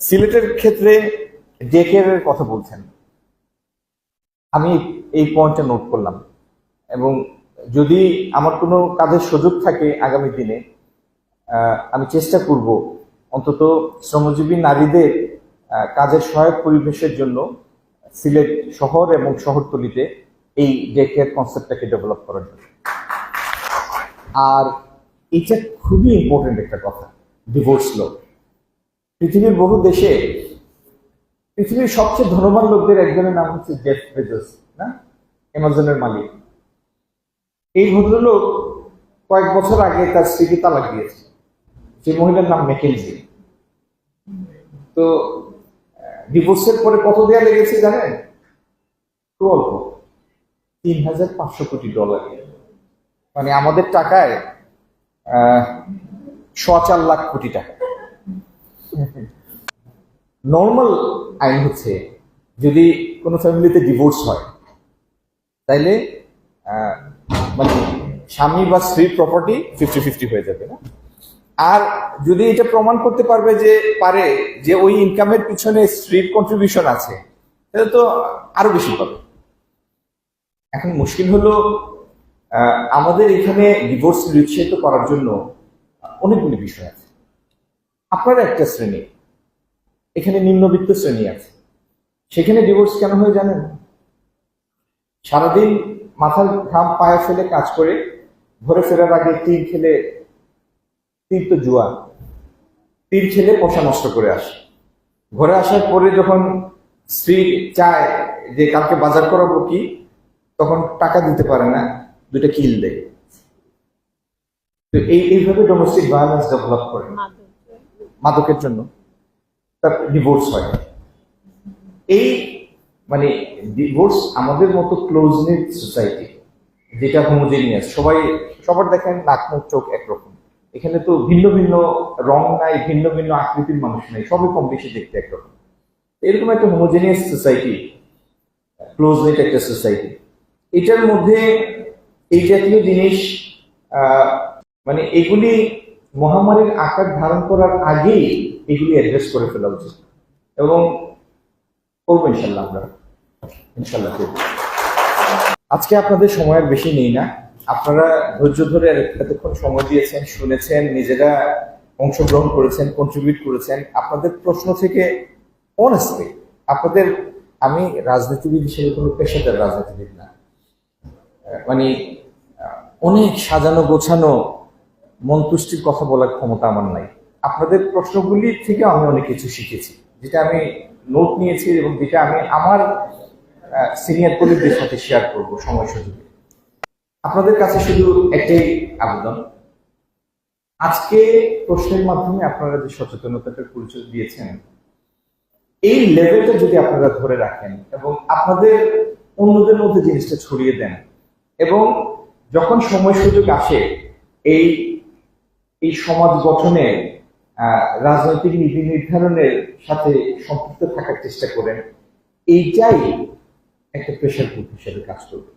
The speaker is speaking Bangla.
সিলেটের ক্ষেত্রে ডেকের কথা বলছেন। আমি এই পয়েন্টটা নোট করলাম। এবং যদি আমার কোনো কাজের সুযোগ থাকে আগামী দিনে আমি চেষ্টা করব অন্তত শ্রমজীবী নারীদের কাজের সহায়ক পরিবেশের জন্য সিলেট শহর এবং শহরতলিতে এই ডে কেয়ার কনসেপ্টটাকে ডেভেলপ করার জন্য। আর এটা খুবই ইম্পর্টেন্ট একটা কথা ডিভোর্স ল পৃথিবীর বহু দেশে পৃথিবীর সবচেয়ে ধনবান লোকদের একজনের নাম হচ্ছে জেফ বেজোস না? অ্যামাজনের মালিক। এই ভদ্রলোক কয়েক বছর আগে তার স্ত্রীকে তালাক দিয়েছে। সেই মহিলার নাম মেকেলজি তো ডিভোর্সের পরে কত দেয়া লেগেছে জানেন? খুব অল্প। তিন হাজার পাঁচশো কোটি ডলার। মানে আমাদের টাকায় আহ, সোয়া চার লাখ কোটি টাকা। নর্মাল আইন হচ্ছে, যদি কোনো ফ্যামিলিতে ডিভোর্স হয়, তাইলে মানে স্বামী বা স্ত্রীর প্রপার্টি ফিফটি ফিফটি হয়ে যাবে না। আর যদি এটা প্রমাণ করতে পারবে যে পারে যে ওই ইনকামের পিছনে স্ত্রীর কন্ট্রিবিউশন আছে, তাহলে তো আরও বেশি পাবে। এখন মুশকিল হলো আমাদের এখানে ডিভোর্স নিরুৎসাহিত করার জন্য অনেকগুলি বিষয় আছে। আপনারা একটা শ্রেণি, এখানে নিম্নবিত্ত শ্রেণি আছে। সেখানে ডিভোর্স কেন হয় জানেন? সারাদিন মাথার ঘাম পায়ে ফেলে কাজ করে, ঘরে ফেরার আগে তীর খেলে তীর তো জুয়া তীর খেলে পয়সা নষ্ট করে আসে। ঘরে আসার পরে যখন স্ত্রী চায় যে কালকে বাজার করাবো কি, তখন টাকা দিতে পারে না, দুইটা কিল দেয়। তো এই, এইভাবে ডোমেস্টিক ভায়োলেন্স ডেভেলপ করে। মাদকের জন্য তার ডিভোর্স হয়। এই মানে ডিভোর্স আমাদের মতো ক্লোজ নেট সোসাইটি যেটা হোমোজেনিয়াস সবাই, সবার দেখেন নাক মুখ চোখ একরকম। এখানে তো ভিন্ন ভিন্ন রং নাই, ভিন্ন ভিন্ন আকৃতির মানুষ নাই, সবই কম বেশি দেখতে একরকম। এরকম একটা হোমোজেনিয়াস সোসাইটি ক্লোজ নেট একটা সোসাইটি এটার মধ্যে এই জাতীয় জিনিস মানে এগুলি মহামারীর আকার ধারণ করার আগেই এগুলি অ্যাড্রেস করে ফেলা উচিত। এবং করব ইনশাল্লাহ আমরা। ইনশাল্লাহ আজকে আপনাদের সময়ের বেশি নেই না। আপনারা ধৈর্য ধরে এতক্ষণ সময় দিয়েছেন, শুনেছেন, নিজেরা অংশগ্রহণ করেছেন কন্ট্রিবিউট করেছেন। আপনাদের প্রশ্ন থেকে অনেস্টলি আপনাদের, আমি রাজনীতিবিদ হিসেবে কোনো পেশাদার রাজনীতিবিদ না। মানে অনেক সাজানো গোছানো মন তুষ্টির কথা বলার ক্ষমতা আমার নাই। আপনাদের প্রশ্নগুলি থেকে আমি অনেক কিছু শিখেছি, যেটা আমি নোট নিয়েছি এবং যেটা আমি আমার সিনিয়র কলিগদের সাথে শেয়ার করব সময় সুযোগে। আপনাদের কাছে শুধু একটাই আবেদন। আজকে প্রশ্নের মাধ্যমে আপনারা যে সচেতনতাটার পরিচয় দিয়েছেন, এই লেভেলটা যদি আপনারা ধরে রাখেন এবং আপনাদের অন্যদের মধ্যে জিনিসটা ছড়িয়ে দেন এবং যখন সময় সুযোগ আসে, এই এই সমাজ গঠনে রাজনৈতিক নীতি নির্ধারণের সাথে সম্পৃক্ত থাকার চেষ্টা করেন, এইটাই একটা প্রেশার গ্রুপ হিসেবে কাজ করবে।